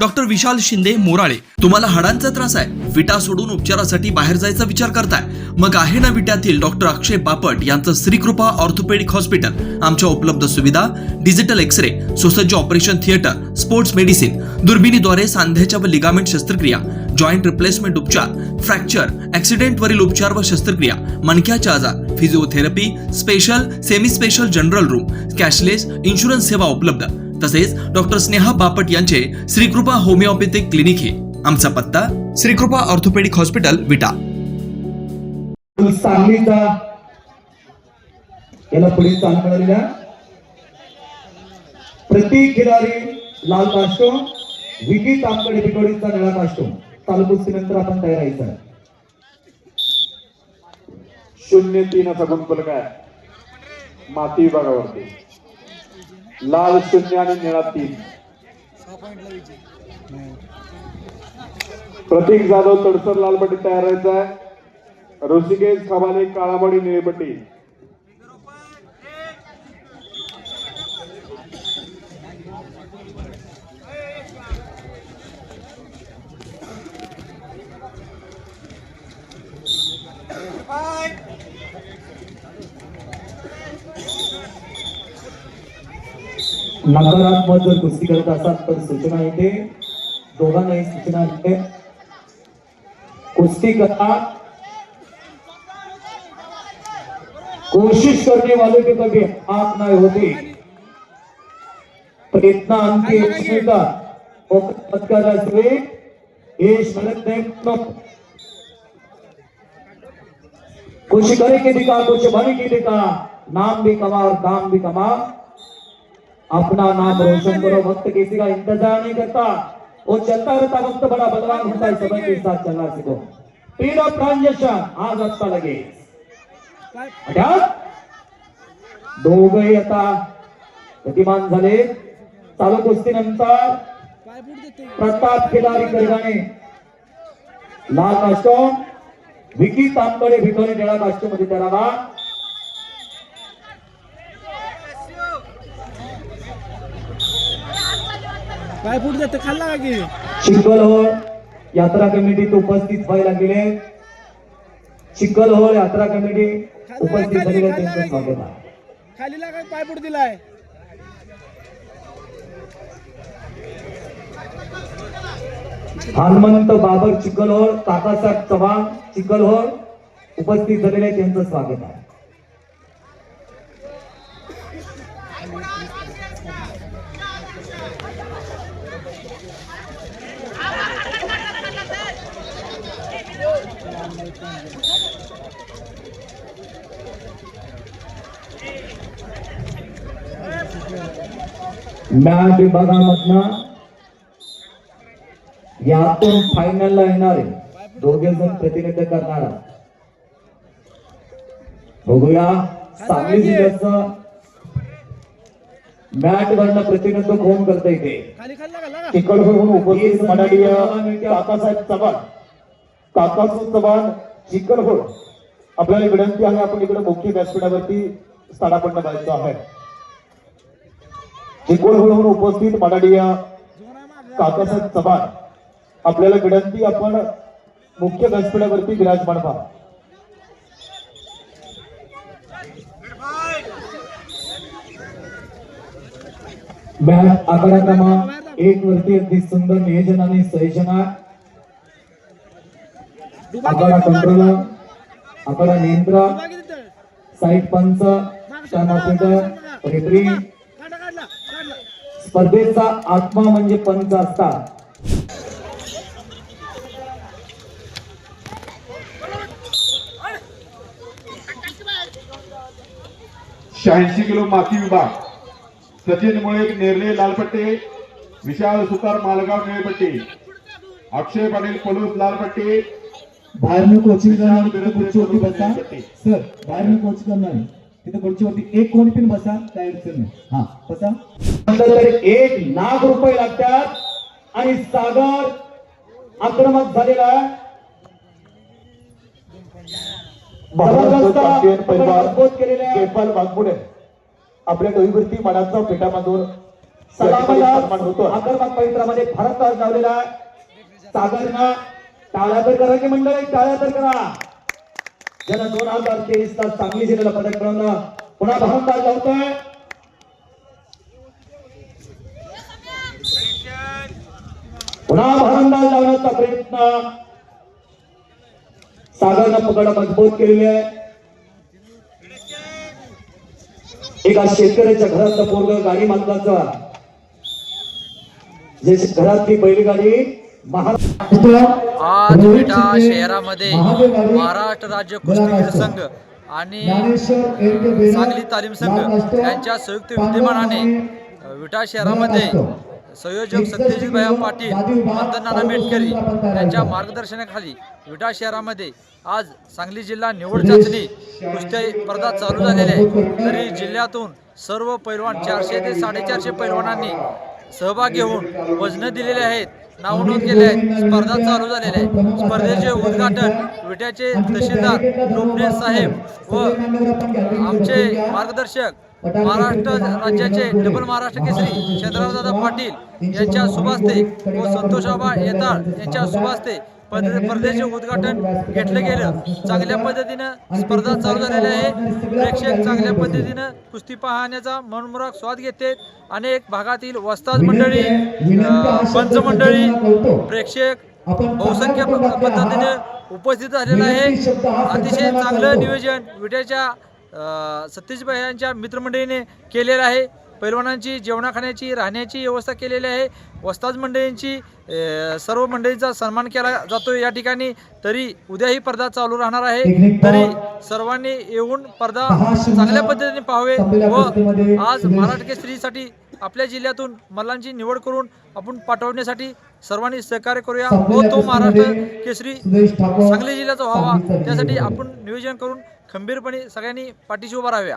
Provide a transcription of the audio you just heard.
Doctor विशाल शिंदे मोराळे. तुम्हाला हाडांचा त्रास आहे. विटा सोडून उपचारासाठी बाहेर जायचा विचार करताय. मग आहे ना विट्यातील डॉक्टर अक्षय बापट यांचं श्रीकृपा ऑर्थोपेडिक हॉस्पिटल. आमच्या उपलब्ध सुविधा डिजिटल एक्सरे सुसज्ज ऑपरेशन थिएटर स्पोर्ट्स मेडिसिन दुर्बिणीद्वारे सांध्याच्या व लिगामेंट शस्त्रक्रिया जॉईंट रिप्लेसमेंट उपचार फ्रॅक्चर ऍक्सिडेंट वरील उपचार व शस्त्रक्रिया मणक्याच्या आजार physiotherapy special semi special general room cashless insurance सेवा उपलब्ध. तसेच डॉक्टर स्नेहा बापट यांचे श्रीकृपा होमिओपॅथिक क्लिनिक हे. आमचा पत्ता श्रीकृपा ऑर्थोपेडिक हॉस्पिटल विटा. सांगलीचा. याला पुढे चाल मिळालेल्या प्रति खिलाडी लाल काष्टो विकी तापकडे बिटोडीचा निळा काष्टो चालू नंतर आपण तयार राहायचं आहे. शून्य तीन असा गुणफलक आहे. माती विभागावरती. लाल शून्य आणि निळा तीन. प्रतीक जाधव तडसर लालपट्टी तयार राहायचा आहे. ऋषिकेश खबाने काळाबडी निळी नकारात्मक जर कुस्ती करत सूचना येते. सूचना येते. कुस्ती करा कोशिश करने वाले के कभी हाथ नहीं होती. प्रयत्न अंती यशस्वीता पत्करायचे यश मिळत नाही नको. कुछ करे के दिखा कुछ बने के दिखा नाम भी कमा और काम भी कमा अपना नाम रोशन करो वक्त किसी का इंतजार नहीं करता। वो चलता रहता वक्त बड़ा बलवान होता है समय के साथ चलना सीखो। पीड ऑफ ट्रांजेक्शन आज आता लगे। दोघही आता। गतिमान झाले। चालू कुस्तीनंतर प्रताप खिलारी करगाणे लाल कास्टोम विकी तांबडे भिटोने निळा कास्टोममध्ये त्याला काय फूट जाते खाल्ला का की चिखलहोळ यात्रा कमिटीत उपस्थित व्हायला गेले. चिखलहोळ यात्रा कमिटी उपस्थित झालेले त्यांचं स्वागत आहे. खालीला काय पाय फूट दिलाय? हनुमंत बाबर चिखलहोळ काकासाहेब चव्हाण चिखलहोळ उपस्थित झालेले त्यांचं स्वागत आहे. मॅच विभागामधनं यातून फायनलला येणारे दोघे जण प्रतिनिधित्व करणार. बघूया सांगली जिल्ह्याचं मॅट वरनं प्रतिनिधित्व कोण करता लागा चिकलहून उपस्थित माननीय काकासाहेब चव्हाण. काकासाहेब चव्हाण चिकलहोड आपल्याला विनंती आहे आपण इकडे मुख्य व्यासपीठावरती स्थानापन्न व्हायचं आहे. चिकोलहून उपस्थित माननीय काकासाहेब चव्हाण आपल्याला विनंती आपण मुख्य व्यासपीठावरती विराजमान व्हा. मॅच आकडा क्रमांक एक वरती अगदी सुंदर नियोजन आणि संयोजन आकडा कंट्रोलर बाकी तिथं. साईड पंच रेफरी स्पर्धेचा आत्मा म्हणजे पंच असतात. शहाऐंशी किलो माती विभाग. सचिन मुळे नेरले लालपट्टी. विशाल सुतार मालगाव निळेपट्टी. अक्षय पाटील पलूस लालपट्टी. बाहेरनं कोचिंग करणार तिथं खुर्चीवरती बसा. सर बाहेरनं कोचिंग करणार तिथं खुर्चीवरती एक कोणी पण बसा काय अडचण नाही. हा बसा. तर एक लाख रुपये लागतात आणि सागर आक्रमक झालेला आपल्या डोईवरती मनाचा पेटामधून सलामला आक्रमक पवित्रामध्ये भारत लावलेला आहे. सागरनं टाळ्या तर करा की मंडळी टाळ्या तर करा. ज्यांना दोन हजार तेवीस तास सांगली जिल्ह्याला पदक मिळवणं पुन्हा भारत लावतोय पुन्हा भारंदाज लावण्याचा प्रयत्न. सागरनं पकड मजबूत केलेली आहे. एका शेतकऱ्याच्या घरातलं पोरग गाडी मालकाचा. जे घरातली बैलगाडी गाडी आज विटा शहरामध्ये महाराष्ट्र राज्य कुस्तीगीर संघ आणि सांगली तालीम संघ यांच्या संयुक्त विद्यमानाने विटा शहरामध्ये संयोजक सत्यजित भया पाटील वंदना मेटकरी यांच्या मार्गदर्शनाखाली विटा शहरामध्ये आज सांगली जिल्हा निवड चाचणी कुस्ती स्पर्धा चालू झालेल्या आहे. तरी जिल्ह्यातून सर्व पैलवान चारशे ते साडेचारशे पैलवानांनी सहभाग घेऊन वजनं दिलेले आहेत. नाव नोंद केले आहे स्पर्धा चालू झालेले आहे. स्पर्धेचे उद्घाटन विट्याचे तहसीलदार लोकने साहेब व आमचे मार्गदर्शक महाराष्ट्र राज्याचे डबल महाराष्ट्र केसरी चंद्रदादा पाटील यांच्या शुभास्ते व संतोषाबा येताळ यांच्या शुभास्ते स्पर्धेचे उद्घाटन घेतलं गेलं. चांगल्या पद्धतीनं स्पर्धा चालू झालेल्या आहे. प्रेक्षक चांगल्या पद्धतीनं कुस्ती पाहण्याचा मनमुराक स्वाद घेते. अनेक भागातील वस्ताद मंडळी पंच मंडळी प्रेक्षक बहुसंख्य पद्धतीने उपस्थित झालेलं आहे. अतिशय चांगलं नियोजन विट्याच्या सतीशभाई यांच्या मित्रमंडळीने केलेलं आहे. पैलवानांची जेवणाखाण्याची राहण्याची व्यवस्था केलेली आहे. वस्ताद मंडळींची सर्व मंडळींचा सन्मान केला जातो या ठिकाणी. तरी उद्याही पडदा चालू राहणार आहे. तरी सर्वांनी येऊन पडदा चांगल्या पद्धतीने पाहावे व आज महाराष्ट्र केसरीसाठी आपल्या जिल्ह्यातून मल्लांची निवड करून आपण पाठवण्यासाठी सर्वांनी सहकार्य करूया व तो महाराष्ट्र केसरी सांगली जिल्ह्याचा व्हावा. त्यासाठी आपण नियोजन करून खंबीरपणे सगळ्यांनी पाठीशी उभा राहाव्या